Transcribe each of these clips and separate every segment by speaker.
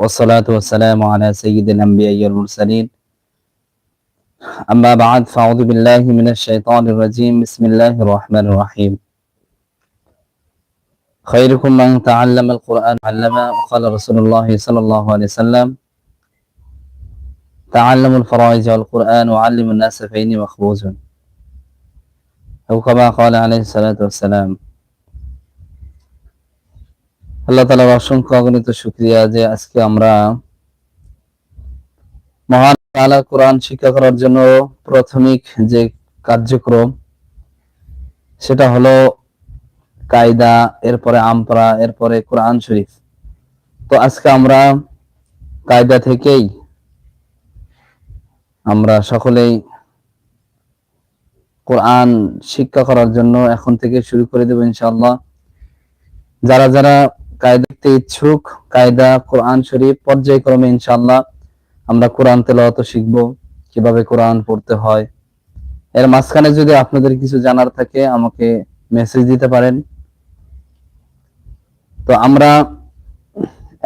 Speaker 1: والصلاة والسلام على سيد الأنبياء والمرسلين. أما بعد فأعوذ بالله من الشيطان الرجيم. بسم الله الرحمن الرحيم. خيركم من تعلم القرآن علما وقال رسول الله صلى الله عليه وسلم تعلموا الفرائض والقرآن وعلموا الناس فإني مخبوز. أو كما قال عليه الصلاة والسلام আল্লাহ তালার অসংখ্য অগণিত শুক্রিয়া যে আজকে আমরা মহান আলা কোরআন শিক্ষা করার জন্য প্রাথমিক যে কার্যক্রম, সেটা হলো কায়দা, এরপরে আমপরা, এরপরে কোরআন শরীফ। তো আজকে আমরা কায়দা থেকেই আমরা সকলেই কোরআন শিক্ষা করার জন্য এখন থেকে শুরু করে দেবো ইনশাল্লাহ যারা যারা কায়দা দেখতে ইচ্ছুক, কায়দা কোরআন শরীফ পর্যায়ক্রমে ইনশাআল্লাহ আমরা কোরআন তেলাওয়াত শিখব, কীভাবে কোরআন পড়তে হয়। এর মাঝখানে যদি আপনাদের কিছু জানার থাকে, আমাকে মেসেজ দিতে পারেন। তো আমরা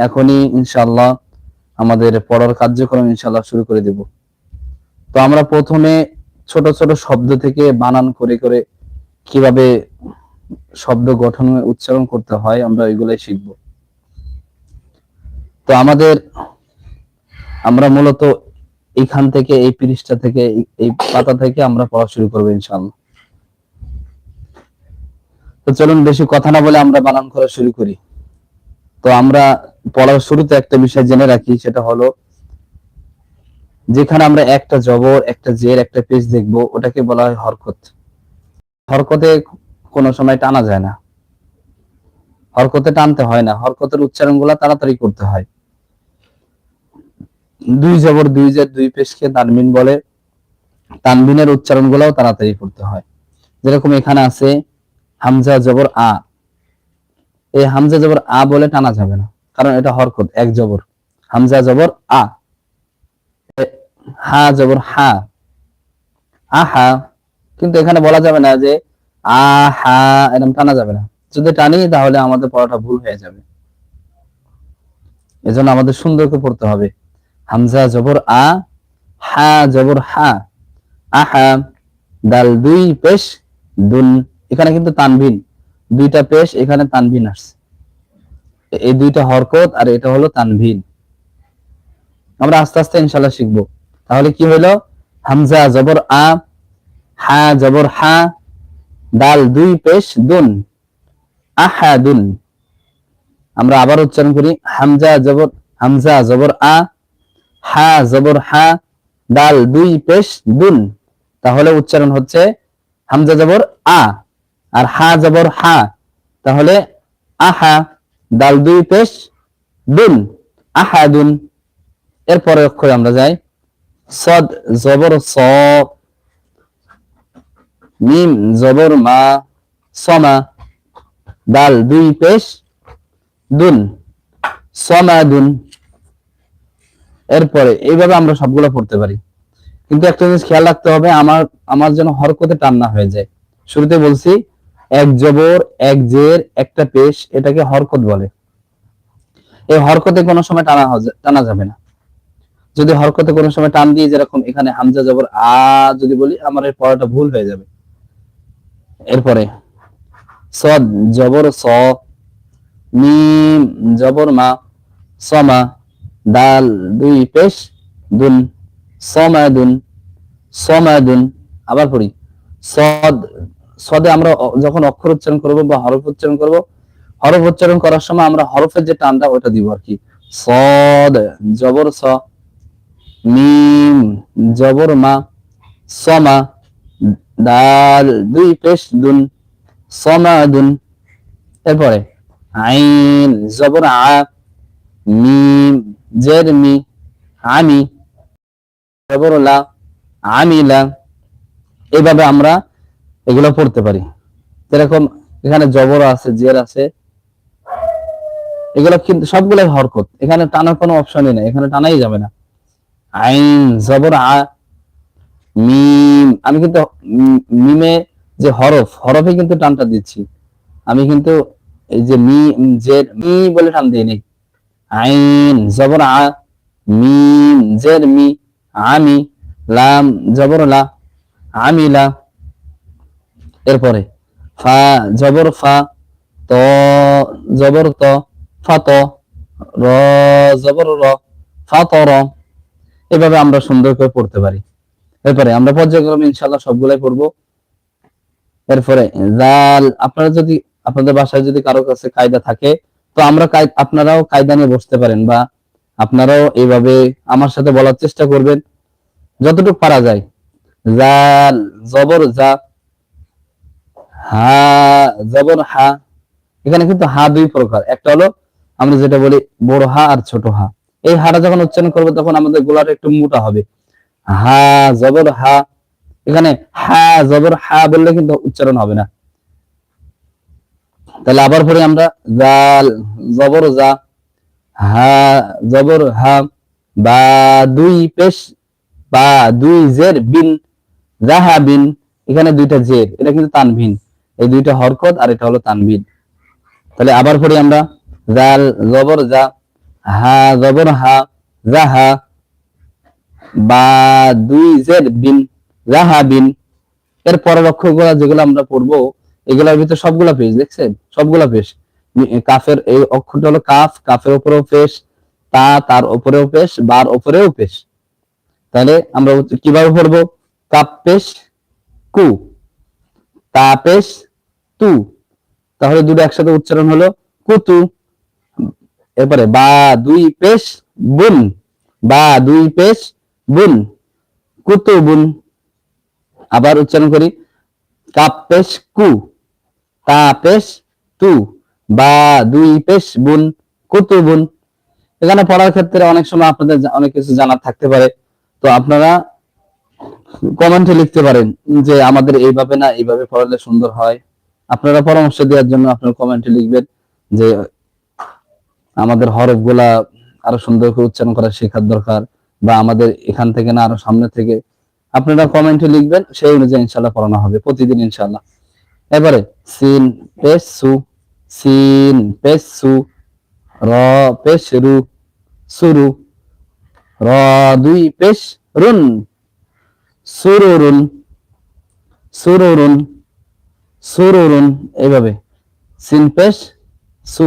Speaker 1: এখনই ইনশাল্লাহ আমাদের পড়ার কার্যক্রম ইনশাল্লাহ শুরু করে দেব। তো আমরা প্রথমে ছোট ছোট শব্দ থেকে বানান করে করে কীভাবে শব্দ গঠন, উচ্চারণ করতে হয়, আমরা ওইগুলাই শিখব। তো আমাদের, আমরা মূলত এইখান থেকে, এই পৃষ্ঠা থেকে, এই- পাতা থেকে আমরা পড়া শুরু করব, ইনশাআল্লাহ। তো চলুন, বেশি কথা না বলে আমরা বানান করা শুরু করি। তো আমরা পড়ার শুরুতে একটা বিষয় জেনে রাখি, সেটা হলো, যেখানে আমরা একটা জবর, একটা জের, একটা পেজ দেখব, ওটাকে বলা হয় হরকত। হরকতে কোনো সময় টানা যায় না। হরকতে টানতে হয় না। হরকতের উচ্চারণগুলা তাড়াতাড়ি করতে হয়। দুই জবর দুই জের দুই পেশকে তানবিন বলে। তানবিনের উচ্চারণ গুলাও তাড়াতাড়ি করতে হয়। যেরকম এখানে আছে, হামজা জবর আ। এই হামজা জবর আ বলে টানা যাবে না। কারণ এটা হরকত, এক জবর। হামজা জবর আ। হা জবর হা। আহা। কিন্তু এখানে বলা যাবে না যে আহা এরকম টানা যাবে না। যদি টানি, তাহলে আমাদের পড়াটা ভুল হয়ে যাবে। এজন্য আমাদের সুন্দর করে পড়তে হবে। হামজা জবর আ, হা জবর হা, আহা, দাল দুই পেশ, দুন, এখানে কিন্তু দুইটা পেশ, এখানে তানভিন আসছে। এই দুইটা হরকত আর এটা হলো তানভিন আমরা আস্তে আস্তে ইনশাল্লাহ শিখব। তাহলে কি হলো হামজা জবর আ, হা জবর হা দাল দুই পেশ, দুন। আহাদুন। আমরা আবার উচ্চারণ করি, হামজা জবর হামজা জবর আ, হা জবর হা দাল দুই পেশ, দুন। তাহলে উচ্চারণ হচ্ছে হামজা জবর আ, আর হা জবর হা। তাহলে আহা দাল দুই পেশ, দুন। আহাদুন। এরপরে অক্ষরে আমরা যাই। সদ, জবর, স। মিম, জবর, মা, সমা, দাল, দুই পেশ, দুন সমাদুন এরপরে এইভাবে আমরা সবগুলো পড়তে পারি। কিন্তু একটা জিনিস খেয়াল রাখতে হবে, আমার আমার যেন হরকতে টান না হয়ে যায়। শুরুতে বলছি, এক জবর, এক জের, একটা পেশ, এটাকে হরকত বলে। এই হরকতে কোনো সময় টানা টানা যাবে না। যদি হরকতে কোনো সময় টান দিয়ে যেরকম এখানে হামজা জবর আ যদি বলি, আমার এই পড়াটা ভুল হয়ে যাবে। এরপরে, সদ, জবর, স, মিম, জবর, মা সমা দাল, দুই, পেশ, দুন সমাদুন সমাদুন আবার পড়ি। সদ, সদে আমরা যখন অক্ষর উচ্চারণ করব বা হরফ উচ্চারণ করব, হরফ উচ্চারণ করার সময় আমরা হরফের যে টানটা ওটা দিব আর কি। সদ, জবর, স, মিম, জবর, মা সমা দাল, দুই পেশ দুন সমাদুন এরপরে, আইন, জবর আ জের মি, আমি আমিলা এইভাবে আমরা এগুলো পড়তে পারি। যেরকম এখানে জবর আছে, জের আছে, এগুলো কিন্তু সবগুলাই হরকত। এখানে টানার কোনো অপশনই নেই, এখানে টানাই যাবে না। আইন, জবর আ মিম, আমি কিন্তু মিমে যে হরফ, হরফে কিন্তু টানটা দিচ্ছি। আমি কিন্তু এই যে মি যে মি বলে টান দিই নেই আইন, জবর আ, মিম, জের মি, আমি, লাম, জবর লা আমিলা এরপরে, ফা, জবর ফা, ত, জবর ত ফাত র, জবর র ফাতর এভাবে আমরা সুন্দর করে পড়তে পারি। এরপরে আমরা পর্যায়ক্রমে ইনশাআল্লাহ সবগুলাই পড়ব। এরপরে জাল, আপনারা যদি, আপনাদের বাসায় যদি কারও কাছে কায়দা থাকে, তো আমরা আপনারাও কায়দা নিয়ে বসতে পারেন বা আপনারাও এইভাবে আমার সাথে বলার চেষ্টা করবেন। যতটুকু পারা যায়। জাল, জবর জা, হা, জবর হা। এখানে কিন্তু হা দুই প্রকার। একটা হলো আমরা যেটা বলি বড় হা আর ছোট হা। এই হাটা যখন উচ্চারণ করব তখন আমাদের গোলাটা একটু মোটা হবে। হা, জবর হা। এখানে হা, জবর হা বললে কিন্তু উচ্চারণ হবে না। তাহলে আবার পরে আমরা জাল জবর জা, হা, জবর হা, বা দুই পেশ, বা দুই জের বিন জাহা বিন, এখানে দুইটা জের, এটা কিন্তু তানভিন। এই দুইটা হরকত আর এটা হলো তানভিন। তাহলে আবার পরে আমরা জাল, জবর যা হা, জবর হা জাহা বা দুই জের বিন রাহা বিন এর পরের অক্ষরগুলো যেগুলো আমরা পড়ব, এগুলোর ভিতরে সবগুলা পেশ, দেখছেন? সবগুলা পেশ। কাফের, এই অক্ষরটা হলো কাফ, কাফের উপরেও পেশ, তা তার উপরেও পেশ, বার উপরেও পেশ। তাহলে আমরা কীভাবে পড়ব? কাপ পেশ, কু। তা পেশ, তু। তাহলে দুটো একসাথে উচ্চারণ হলো কুতু। এরপরে বা দুই পেশ, বুন। বা দুই পেশ বুন কুতু বুন আবার উচ্চারণ করি কাপ পেশ কু তা পেশ তু, বা দুই পেশ বুন কুতু বুন এখানে পড়ার ক্ষেত্রে অনেক সময় আপনাদের অনেক কিছু জানার থাকতে পারে। তো আপনারা কমেন্টে লিখতে পারেন যে আমাদের এইভাবে না, এইভাবে পড়ালে সুন্দর হয়। আপনারা পরামর্শ দেওয়ার জন্য আপনারা কমেন্টে লিখবেন যে আমাদের হরফগুলা আরও সুন্দর করে উচ্চারণ করা শেখার দরকার। বা আমাদের এখান থেকে না আরও সামনে থেকে আপনারা কমেন্টে লিখবেন, সেই অনুযায়ী ইনশাল্লাহ পড়ানো হবে, প্রতিদিন ইনশাল্লাহ এবারে সিন পেশ সু সিন পেশ সু র পেশ রু সুরু, র দুই পেশ রুন সুরুরুন সুরুরুন সুরুরুন এইভাবে সিন পেশ সু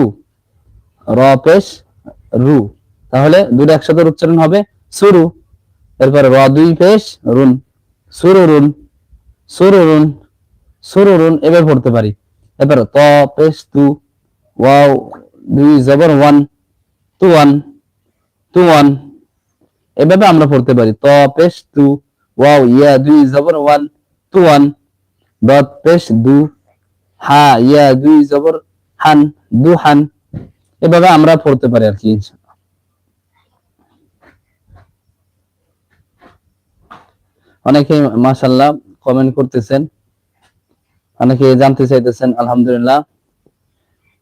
Speaker 1: র পেশ রু তাহলে দুটো একসাথে উচ্চারণ হবে। সুরু এরপরে র দুই, পেশ, রুন। সুরুরুন সুরুরুন সুরুরুন এবার পড়তে পারি। এবার ত, পেশ, তু। ওয়াও, দুই, জবর, ওয়ান। তু ওয়ান। তু, ওয়ান। এভাবে আমরা পড়তে পারি। ত, পেশ, তু। ওয়াও, ইয়া, দুই, জবর, ওয়ান। তু, ওয়ান। দত পেশ, দু। হা, ইয়া, দুই, জবর, হান, দু, হান। এভাবে আমরা পড়তে পারি আর কি অনেকে মাশাল্লাহ কমেন্ট করতেছেন, অনেকে জানতে চাইতেছেন, আলহামদুলিল্লাহ।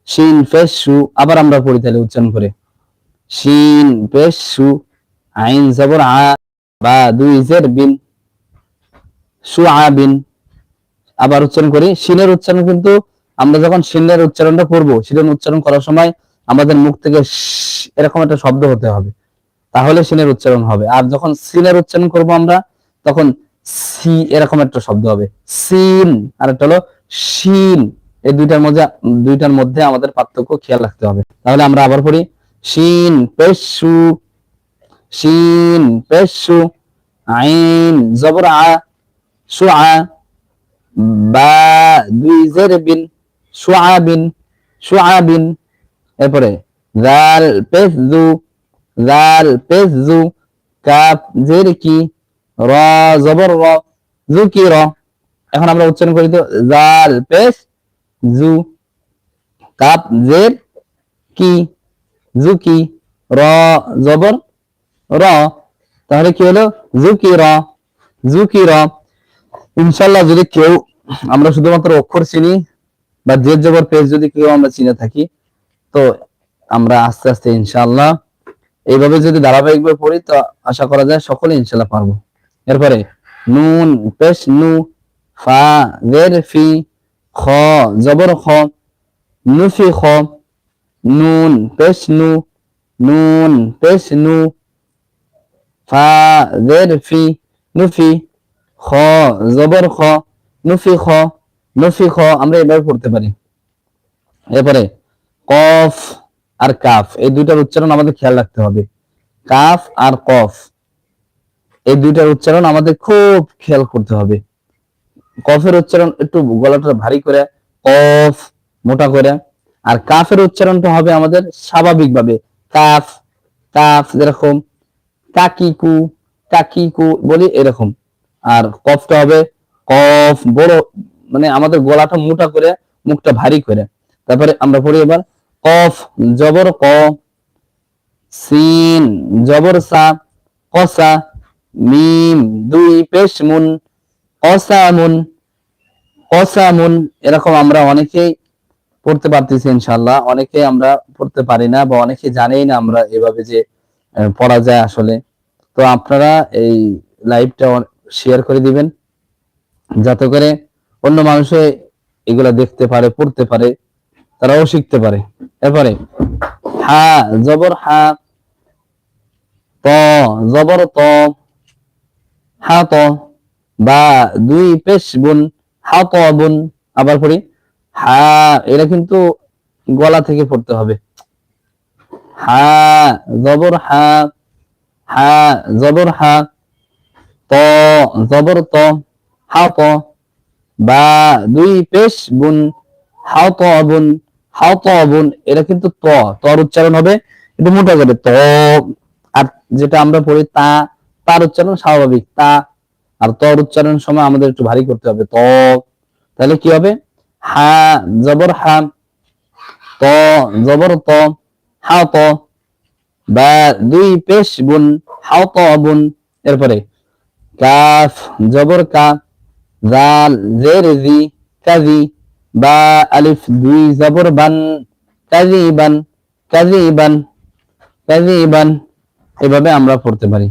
Speaker 1: শিন, ফেস, সু, আবার আমরা পড়ি তাহলে উচ্চারণ করে। শিন পেশ সু, আইন, জবর, আ, বা, দুই, জের, বিন, সু বিন, আবার উচ্চারণ করি। শিনের উচ্চারণ কিন্তু আমরা যখন শিনের উচ্চারণটা করব শিনের উচ্চারণ করার সময় আমাদের মুখ থেকে এরকম একটা শব্দ হতে হবে। তাহলে সিনের উচ্চারণ হবে। আর যখন সিনের উচ্চারণ করব আমরা তখন সি এরকম একটা শব্দ হবে। সিন আর একটা হলো শিন। এই দুইটার মধ্যে দুইটার মধ্যে আমাদের পার্থক্য খেয়াল রাখতে হবে। তাহলে আমরা আবার পড়ি, শিন পেশু শিন পেশু, আইন জবর আ সু আ বা, দুই জের বিন সুআবিন সুআবিন এরপরে, জাল পেশ জাল পেশ, কাপ জের কি এখন আমরা উচ্চারণ করি তো, জাল, পেশ, জু, কাপ, জের, কি, জুকি, র, জবর, র। তাহলে কি হলো? জুকি, র জুকি, র। ইনশাল্লাহ যদি কেউ, আমরা শুধুমাত্র অক্ষর চিনি বা জের, জবর পেজ যদি কেউ আমরা চিনে থাকি, তো আমরা আস্তে আস্তে ইনশাল্লাহ এইভাবে যদি ধারাবাহিকভাবে পড়ি, তো আশা করা যায় সকলে ইনশাল্লাহ পারব। এরপরে নুন পেশ নু ফা জের ফি খ, জবর খ, নুফি খ, নুন পেশ নু নুন পেশ নু ফা জের ফি নুফি, খ, জবর খ, নুফি খ নুফি খ, আমরা এভাবে পড়তে পারি। এরপরে কফ আর কাফ, এই দুইটার উচ্চারণ আমাদের খেয়াল রাখতে হবে। কাফ আর কফ। এই দুইটার উচ্চারণ আমাদের খুব খেয়াল করতে হবে। কফের উচ্চারণ একটু গলাটা ভারী করে, কফ মোটা করে। আর কাফের উচ্চারণটা হবে আমাদের স্বাভাবিকভাবে, কাফ কাফ যেরকম, কাকিকু কাকিকু বলি এরকম। আর কফটা হবে কফ, বড় মানে আমাদের গলাটা মোটা করে, মুখটা ভারী করে। তারপরে আমরা পড়ি এবার, কফ, জবর ক, সিন, জবর সা কসা মিম, দুই পেশ মুন কসামুন কসামুন এরকম আমরা অনেকেই পড়তে পারতেছি ইনশাল্লাহ অনেকে আমরা পড়তে পারি না বা অনেকে জানেই না আমরা এভাবে যে পড়া যায় আসলে। তো আপনারা এই লাইভটা শেয়ার করে দিবেন। যাতে করে অন্য মানুষে এগুলা দেখতে পারে, পড়তে পারে, তারাও শিখতে পারে। এরপরে, হা, জবর হা, ত, জবর ত হা বা দুই পেশ বুন হা ত বুন, আবার পড়ি, হা, এটা কিন্তু গলা থেকে পড়তে হবে। হা, জবর হা হা, জবর হা, ত, জবর ত হা ত বা দুই পেশ বুন হাও ত বুন হাও ত বুন এরা কিন্তু ত, তর উচ্চারণ হবে। এটা মোটা করে ত, আর যেটা আমরা পড়ি তা তার উচ্চারণ স্বাভাবিক, তা আর তর উচ্চারণ সময় আমাদের একটু ভারী করতে হবে, ত। তাহলে কি হবে? হা, জবর, হা, ত, জবর, ত, হা, ত, বা, দুই, পেশ, বুন, হাও, ত, বুন, এরপরে কাফ, জবর, কা, জাল, জের, জি, কাজি, বা, আলিফ, দুই, জবর, বান কাজিবান কাজিবান কাজিবান এভাবে আমরা পড়তে পারি।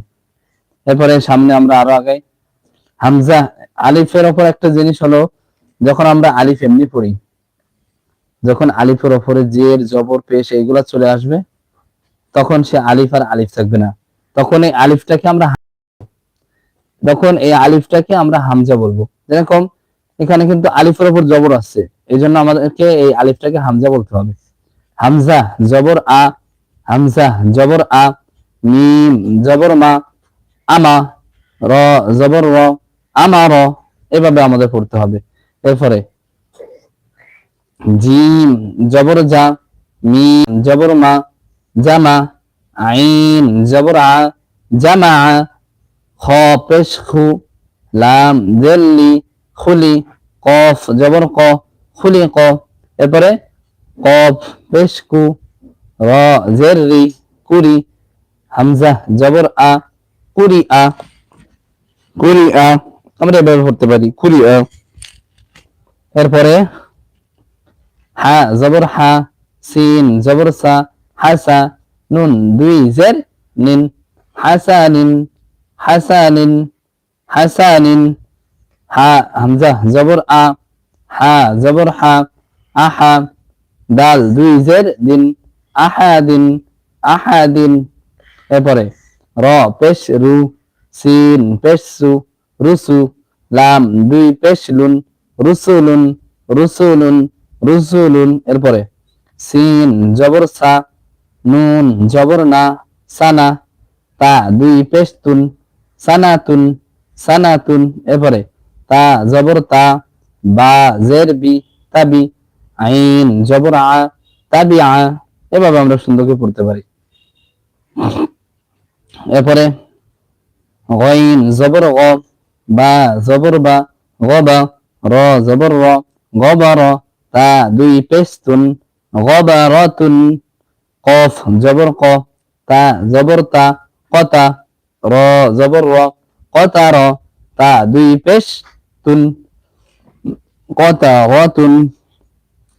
Speaker 1: এরপরে সামনে আমরা আরও আগে হামজা আলিফের ওপর একটা জিনিস হলো, যখন আমরা আলিফ এমনি পড়ি, যখন আলিফের ওপরে জের, জবর, পেশ এইগুলা চলে আসবে, তখন সে আলিফ আর আলিফ থাকবে না। তখন এই আলিফটাকে আমরা তখন এই আলিফটাকে আমরা হামজা বলব। যেরকম এখানে কিন্তু আলিফের ওপর জবর আছে এই জন্য আমাদেরকে এই আলিফটাকে হামজা বলতে হবে। হামজা, জবর আ, হামজা, জবর আ, মিম, জবর মা আমা, র, জবর, র, আমা, র, এভাবে আমাদের পড়তে হবে। এরপরে, জিম, জবর জা, মিম, জবর মা, জামা, আইন, জবর আ, জামা, খ, পেশ, খু, লাম, জেল্লি, খুলি, কফ, জবর ক, খুলি, ক। এরপরে, কফ, পেশ, কু, র জের কুরি, হামজা, জবর আ কুরি আ কুরি আ আমরা এভাবে পড়তে পারি কুরি আ এরপরে, হা, জবর হা, সিন, জবর সা হাসা নুন, দুই, জের, নিন। হাসানিন হাসানিন হাসানিন হা হামজা, জবর আ, হা, জবর হা আহা দাল, দুই, জের, দিন। আহাদিন আহাদিন এরপরে র পেশ রু সিন পেশ সু রুসু, লাম, দুই পেশ লুন রুসুলুন রুসুলুন রুসুলুন, এরপরে। সিন, জবর সা, নুন, জবর না, সানা, তা, দুই পেশ তুন সানাতুন সানাতুন, এরপরে। তা, জবর তা, বা, জের, বি তাবি আইন, জবর আ তাবি আ, এভাবে আমরা সুন্দরকে পড়তে পারি। এরপরে গইন, জবর গ, বা, জবর বা গবা র, জবর র গবার তা, দুই, পেস্তুন গবারতুন কফ, জবর ক, তা, জবর তা, কতা, র, জবর র, কতা, র, তা, দুই পেশ তুন কতা গতুন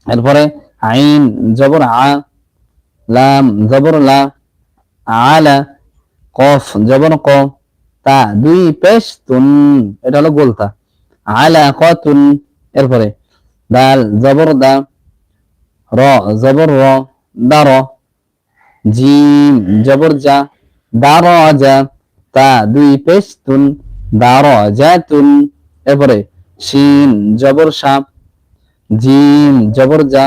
Speaker 1: এরপরে আইন, জবর আ, লাম, জবর লা, আলা কফ জবর ক তা দুই পেশ তুন, এটা হলো গোলতা আলা ক তুন এরপরে দাল, জবর দা, র, জবর র দার জিম, জবর যা দারজা তা দুই পেশ তুন দারজাতুন এরপরে শিন জবর সাপ জিম, জবর যা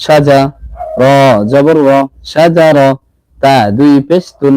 Speaker 1: সাজা র, জবর র সাজা র, তা দুই পেশ তুন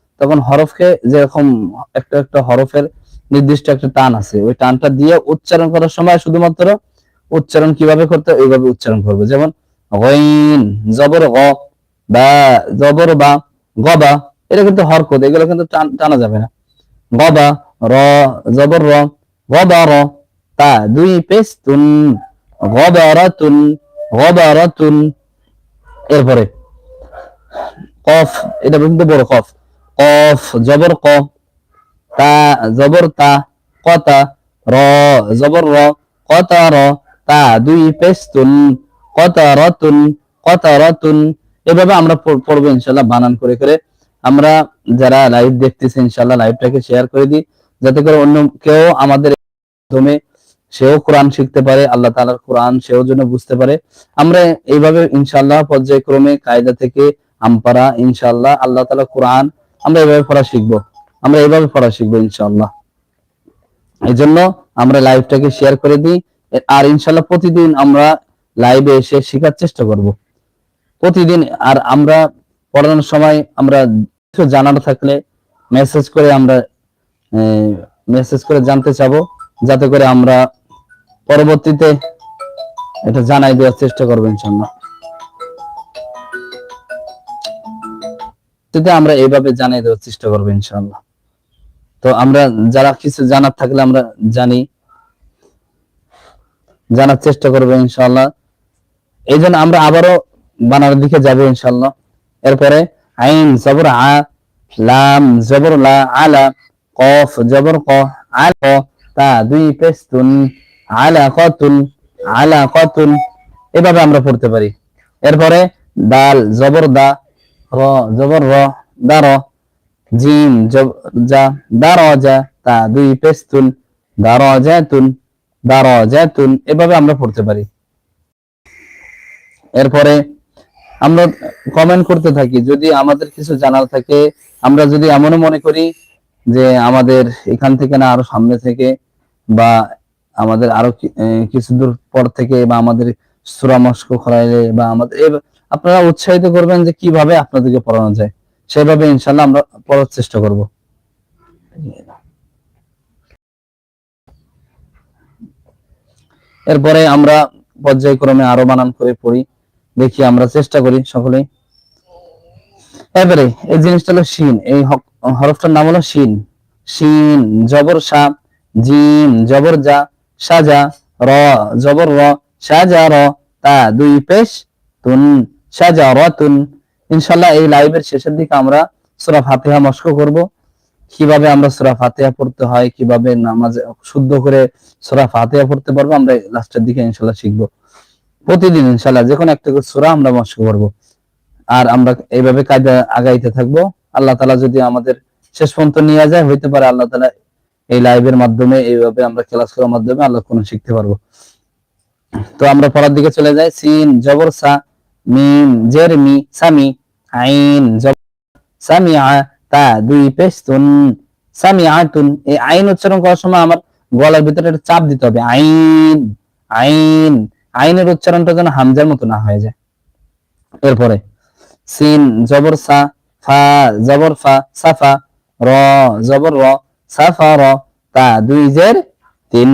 Speaker 1: তখন হরফকে যেরকম একটা একটা হরফের নির্দিষ্ট একটা টান আছে, ওই টানটা দিয়ে উচ্চারণ করার সময় শুধুমাত্র উচ্চারণ কীভাবে করতে ওইভাবে উচ্চারণ করব। যেমন গইন, জবর গ, বা, জবর বা গবা এটা কিন্তু হরকত, এগুলো কিন্তু টানা যাবে না। গবা র, জবর র গবা র, তা, দুই পেশ তুন গবারাতুন গবারাতুন এরপরে কফ, এটা কিন্তু বড় কফ। কফ জবর ক, তা, জবর তা কতা র, জবর র কতা র, তা, দুই পেশ তুন কতা রতুন কতা রতুন। এভাবে আমরা পড়- পড়ব ইনশাল্লাহ বানান করে করে। আমরা যারা লাইভ দেখতেছি ইনশাল্লাহ লাইভটাকে শেয়ার করে দিই, যাতে করে অন্য কেউ আমাদের মাধ্যমে সেও কোরআন শিখতে পারে, আল্লাহ তাআলার কোরআন সেও যেন বুঝতে পারে। আমরা এইভাবে ইনশাআল্লাহ পর্যায়ক্রমে কায়দা থেকে আমপারা, ইনশাআল্লাহ আল্লাহ তাআলা কোরআন আমরা এভাবে পড়া শিখব। আমরা এভাবে পড়া শিখব, ইনশাআল্লাহ। এই জন্য আমরা লাইভটাকে শেয়ার করে দিই। আর ইনশাল্লাহ প্রতিদিন আমরা লাইভে এসে শেখার চেষ্টা করব। প্রতিদিন আর আমরা পড়ানোর সময় আমরা কিছু জানার থাকলে মেসেজ করে আমরা মেসেজ করে জানতে চাবো। যাতে করে আমরা পরবর্তীতে এটা জানাই দেওয়ার চেষ্টা করব ইনশাল্লাহ যদি আমরা এইভাবে জানাই দেওয়ার চেষ্টা করব ইনশাল্লাহ তো আমরা যারা কিছু জানার থাকলে আমরা জানি, জানার চেষ্টা করব ইনশাল্লাহ এই জন্য আমরা আবারও বানার দিকে যাব ইনশাল্লাহ এরপরে আইন, জবর আ, লাম, জবর লা, আলা, কফ, জবর ক, আল, ক, তা, দুই, পেস্তুন আলা কতুন আলা কতুন এভাবে আমরা পড়তে পারি। এরপরে দাল, জবর দা র, জবর র, দার জিম যা দার যা তা, দুই, পেস্তুন, দার, জাতুন দার, জাতুন, এভাবে আমরা পড়তে পারি। এরপরে আমরা কমেন্ট করতে থাকি, যদি আমাদের কিছু জানার থাকে, আমরা যদি এমনও মনে করি যে আমাদের এখান থেকে না আরও সামনে থেকে বা আমাদের আরও কিছু দূর পর থেকে বা আমাদের সুরামস্ক করাইলে বা আমাদের আপনারা উৎসাহিত করবেন যে কীভাবে আপনাদেরকে পড়ানো যায়। সেভাবে ইনশাল্লাহ আমরা পড়ার চেষ্টা করব। এরপরে আমরা পর্যায়ক্রমে আরও বানান করে পড়ি। দেখি আমরা চেষ্টা করি সকলেই এবারে এই জিনিসটা হলো শিন। এই হরফটার নাম হলো শিন। শিন, জবর সা, জিম, জবর যা সাজা, র, জবর র, সাজা, র, তা, দুই, পেশ, তুন। সাজা রতুন ইনশাল্লাহ এই লাইভের শেষের দিকে আমরা সূরা ফাতিহা মস্ক করব। কীভাবে আমরা সূরা ফাতিহা পড়তে হয়, কীভাবে নামাজ শুদ্ধ করে সূরা ফাতিহা পড়তে পারব, আমরা লাস্টের দিকে ইনশাল্লাহ শিখব। প্রতিদিন ইনশাল্লাহ যে কোনো একটা সূরা আমরা মস্ক করব। আর আমরা এইভাবে কায়দা আগাইতে থাকব। আল্লাহ তালা যদি আমাদের শেষ পর্যন্ত নিয়ে যায়, হইতে পারে আল্লাহ তালা এই লাইভের মাধ্যমে এইভাবে আমরা ক্লাস করার মাধ্যমে আল্লাহ কোন শিখতে পারব। তো আমরা পড়ার দিকে চলে যাই। সিন জবর সা মিম জের মি সামি, আইন জবর সামিআ, তা দুই পেস্তুন। সামিআতুন, এই আইন উচ্চারণ করার সময় আমার গলার ভিতরে একটা চাপ দিতে হবে। আইন আইন, আইনের উচ্চারণটা যেন হামজার মতো না হয়ে যায়। এরপরে, সিন, জবর সা, ফা, জবর ফা, সাফা, র, জবর র, সাফা, র, তা দুই জের, তিন,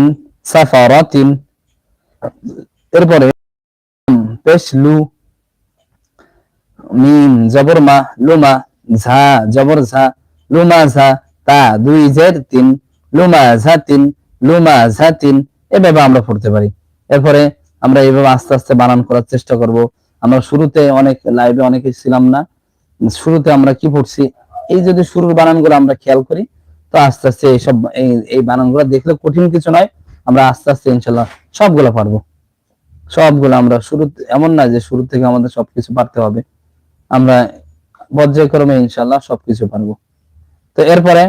Speaker 1: সাফা, র, তিন। এরপরে, পেশ, লু মিম, জবর মা, লুমা, ঝা, জবর ঝা, লুমা ঝা, তা, দুই জের তিন, লুমা ঝা তিন, লুমা ঝা তিন, এভাবে আমরা পড়তে পারি। এরপরে আমরা এইভাবে আস্তে আস্তে বানান করার চেষ্টা করব। আমরা শুরুতে অনেক লাইভে অনেকে ছিলাম না। শুরুতে আমরা কি পড়ছি? এই যদি শুরুর বানানগুলো আমরা খেয়াল করি, তো আস্তে আস্তে এইসব, এই এই বানানগুলো দেখলে কঠিন কিছু নয়। আমরা আস্তে আস্তে ইনশাল্লাহ সবগুলো পারব। সবগুলো আমরা শুরু এমন না যে শুরু থেকে আমাদের সবকিছু পারতে হবে। আমরা পর্যায়ক্রমে ইনশাল্লাহ সবকিছু পারব। তো এরপরে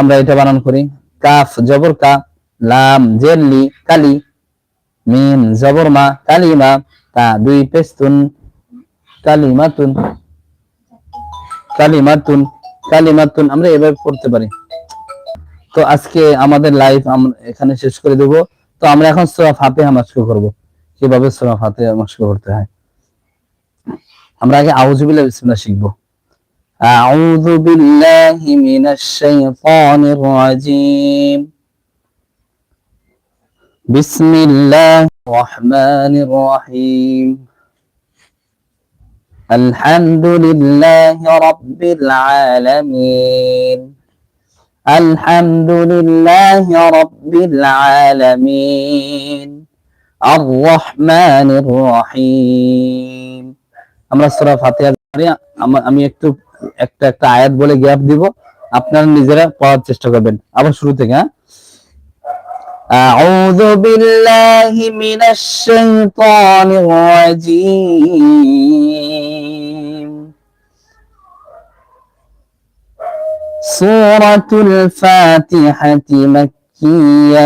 Speaker 1: আমরা এটা বানান করি। কাফ, জবর কা, লাম জেল্লি কালি, মিম, জবর মা কালিমা তা, দুই, পেস্তুন কালিমাতুন কালিমাতুন কালিমাতুন আমরা এভাবে পড়তে পারি। তো আজকে আমাদের লাইভ আমরা এখানে শেষ করে দেব। তো আমরা এখন সূরা ফাতিহা মাস্ক করব কীভাবে সূরা ফাতিহা মাস্ক করতে হয়? আমরা আগে আউযু বিল্লাহি বিসমিল্লাহ শিখব আউযু বিল্লাহি মিনাশ শাইতানির রাজিম বিসমিল্লাহির রহমানির রহিম الحمد لله رب العالمين الحمد لله رب العالمين الرحمن الرحيم আমরা সূরা ফাতিহা পড়ি আম- আমি একটু একটা একটা আয়াত বলে গ্যাপ দিব আপনারা নিজেরা পড়ার চেষ্টা করবেন আবার শুরু থেকে হ্যাঁ أعوذ بالله من الشيطان الرجيم سورة الفاتحة مكية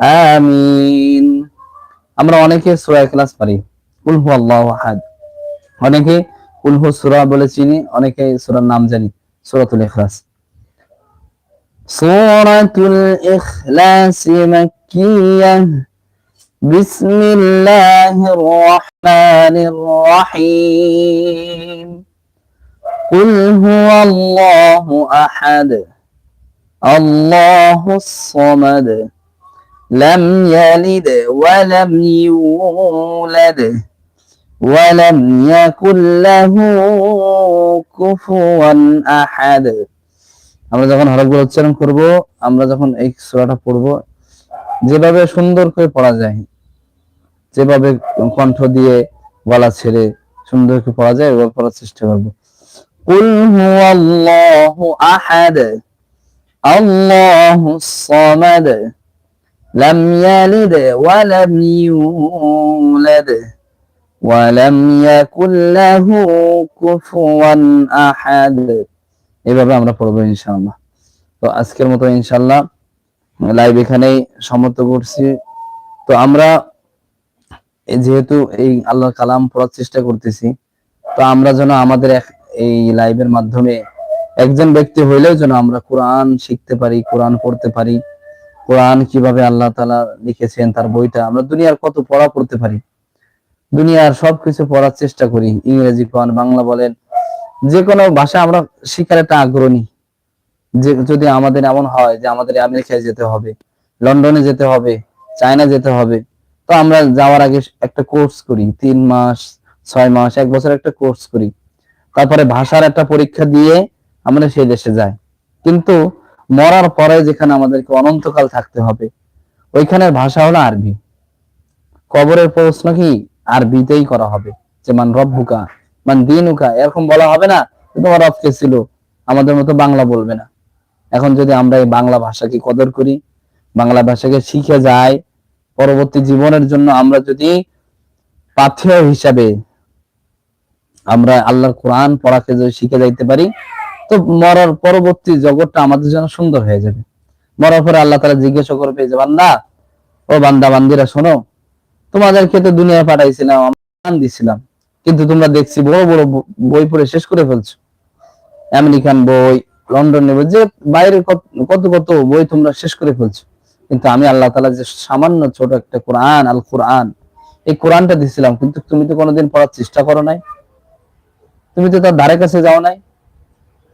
Speaker 1: আমিন আমরা অনেকে সুরা ক্লাস পারি কুল আল্লাহ আহাদ। অনেকে কুল সুরা বলে চিনি, অনেকে সুরার নাম জানি, সুরাতুল ইখলাস। সুরাতুল ইখলাস মাক্কিয়া বিসমিল্লাহির রহমানির রহিম। قل هو الله احد الله الصمد لم يلد ولم يولد ولم يكن له كفوا احد আমরা যখন হরফগুলো উচ্চারণ করব আমরা যখন এই সূরাটা পড়ব যেভাবে সুন্দর করে পড়া যায় যেভাবে কণ্ঠ দিয়ে গলা ছেড়ে সুন্দর করে পড়া যায় ওভাবে পড়ার চেষ্টা করবো হুয়াল্লাহু আহাদ আল্লাহু সামাদ লাম ইয়ালিদ ওয়া লাম ইউলাদ ওয়া লাম ইয়াকুল লাহু কুফুয়ান আহাদ এভাবে আমরা পড়ব ইনশাআল্লাহ। তো আজকের মতো ইনশাআল্লাহ লাইভ এখানেই সমাপ্ত করছি। তো আমরা যেহেতু এই আল্লাহর কালাম পড়ার চেষ্টা করতেছি, তো আমরা যেন আমাদের এই লাইভের মাধ্যমে একজন ব্যক্তি হইলেও যেন আমরা কোরআন শিখতে পারি, কোরআন পড়তে পারি। কোরআন কীভাবে আল্লাহ তাআলা লিখেছেন, তার বইটা আমরা দুনিয়ার কত পড়া পড়তে পারি। দুনিয়ার সবকিছু পড়ার চেষ্টা করি। ইংরেজি, কোরআন, বাংলা বলেন যে কোনো ভাষা আমরা শিখার একটা আগ্রহী যে যদি আমাদের এমন হয় যে আমাদের আমেরিকায় যেতে হবে, লন্ডনে যেতে হবে, চায়না যেতে হবে, তো আমরা যাওয়ার আগে একটা কোর্স করি, তিন মাস, ছয় মাস, এক বছর একটা কোর্স করি। তারপরে ভাষার একটা পরীক্ষা দিয়ে আমরা সেই দেশে যাই কিন্তু মরার পরে যেখানে আমাদেরকে অনন্তকাল থাকতে হবে, ওইখানের ভাষা হলো আরবি। কবরের প্রশ্ন কি? আরবিতেই করা হবে। যে মান রব্বুকা, মান দিনুকা, এরকম বলা হবে না তোমার রব কে ছিল, আমাদের মতো বাংলা বলবে না। এখন যদি আমরা এই বাংলা ভাষাকে কদর করি, বাংলা ভাষাকে শিখে যাই, পরবর্তী জীবনের জন্য আমরা যদি পাথেয় হিসাবে আমরা আল্লাহর কোরআন পড়াকে যদি শিখে যাইতে পারি, তো মরার পরবর্তী জগৎটা আমাদের জন্য সুন্দর হয়ে যাবে। মরার পরে আল্লাহ তারা জিজ্ঞাসা করবে যে, বান্দা, ও বান্দা, বান্দিরা, শোনো, তোমাদেরকে তো দুনিয়া পাঠাইছিলাম দিছিলাম, কিন্তু তোমরা দেখছি বড় বড় বই পড়ে শেষ করে ফেলছো। আমেরিকান বই, লন্ডনের বই, যে বাইরের কত- কত কত বই তোমরা শেষ করে ফেলছো। কিন্তু আমি আল্লাহ তালা যে সামান্য ছোট একটা কোরআন আল কোরআন এই কোরআনটা দিছিলাম, কিন্তু তুমি তো কোনোদিন পড়ার চেষ্টা করো নাই। তুমি তো তার ধারে কাছে যাও নাই,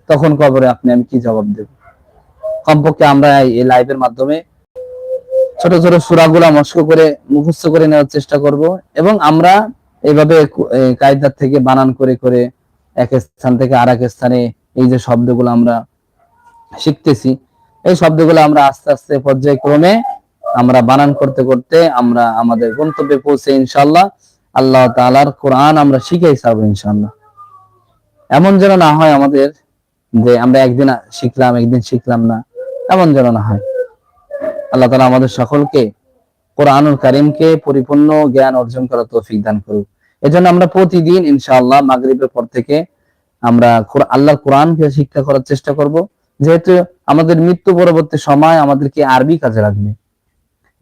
Speaker 1: তখন কবরে আপনি আমি কি জবাব দেব? কমপক্ষে আমরা এই লাইভের মাধ্যমে ছোট ছোট সুরাগুলা মস্ক করে, মুখস্থ করে নেওয়ার চেষ্টা করব এবং আমরা এইভাবে কায়দার থেকে বানান করে করে এক স্থান থেকে আর এক স্থানে এই যে শব্দগুলো আমরা শিখতেছি, এই শব্দগুলো আমরা আস্তে আস্তে পর্যায়ক্রমে আমরা বানান করতে করতে আমরা আমাদের গন্তব্যে পৌঁছে ইনশাল্লাহ আল্লাহ তাআলার কোরআন আমরা শিখেই ইনশাল্লাহ এমন যেন না হয় আমাদের যে আমরা একদিন শিখলাম একদিন শিখলাম না, এমন যেন না হয়। আল্লাহ তালা আমাদের সকলকে কোরআনুল কারিমকে পরিপূর্ণ জ্ঞান অর্জন করার তৌফিক দান করুক। এজন্য আমরা প্রতিদিন ইনশাআল্লাহ মাগরিবের পর থেকে আমরা আল্লাহর কোরআনকে শিক্ষা করার চেষ্টা করব। যেহেতু আমাদের মৃত্যু পরবর্তী সময় আমাদেরকে আরবি কাজে লাগবে।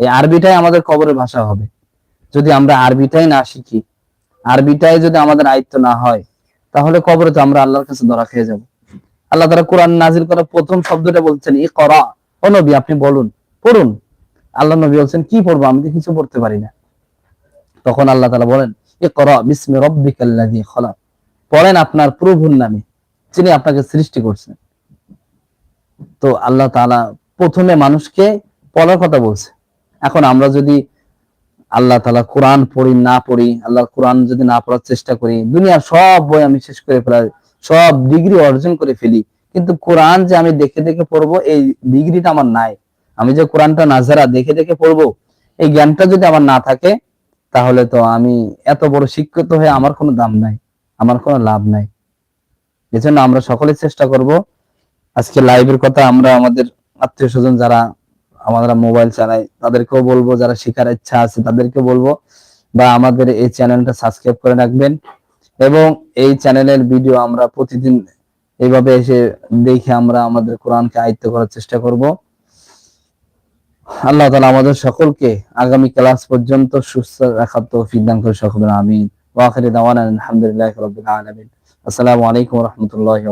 Speaker 1: এই আরবিটাই আমাদের কবরের ভাষা হবে। যদি আমরা আরবিটাই না শিখি, আরবিটাই যদি আমাদের আয়ত্ত না হয় তাহলে কবরে তো আমরা আল্লাহর কাছে ধরা খেয়ে যাব। আল্লাহ তারা কোরআন নাজিল করার প্রথম শব্দটা বলছেন ই করা ও নবী, আপনি বলুন, পড়ুন। আল্লাহ নবী বলছেন, কি পড়ব? আমি তো কিছু পড়তে পারি না। তখন আল্লাহ তালা বলেন ই করা বিস্মি খলাক। পড়েন আপনার প্রভুর নামে, যিনি আপনাকে সৃষ্টি করছেন। তো আল্লাহ তাআলা প্রথমে মানুষকে পড়ার কথা বলছে। এখন আমরা যদি আল্লাহ তাআলা কোরআন পড়ি, না পড়ি আল্লাহ কোরআন যদি না পড়ার চেষ্টা করি, দুনিয়ার সব বই আমি শেষ করে ফেলাই, সব ডিগ্রি অর্জন করে ফেলি। কিন্তু কোরআন যে আমি দেখে দেখে পড়ব, এই ডিগ্রিটা আমার নাই। আমি যে কোরআনটা নাজারা দেখে দেখে পড়ব, এই জ্ঞানটা যদি আমার না থাকে, তাহলে তো আমি এত বড় শিক্ষিত হয়ে আমার কোনো দাম নাই, আমার কোনো লাভ নাই। এজন্য আমরা সকলে চেষ্টা করব। আজকে লাইভের কথা আমরা আমাদের আত্মীয় স্বজন যারা আমরা মোবাইল চালাই তাদেরকেও বলব, যারা শেখার ইচ্ছা আছে তাদেরকে বলব বা আমাদের এই চ্যানেলটা সাবস্ক্রাইব করে রাখবেন। এবং এই চ্যানেলের ভিডিও আমরা প্রতিদিন এইভাবে এসে দেখে আমরা আমাদের কোরআনকে আয়ত্ত করার চেষ্টা করব। আল্লাহ তাআলা আমাদের সকলকে আগামী ক্লাস পর্যন্ত সুস্থ রাখার তৌফিক দান করে সকলের, আমিন। ওয়া আখিরি দাওয়ানা আলহামদুলিল্লাহি রাব্বিল আলামিন। আসসালামু আলাইকুম রাহমাতুল্লাহি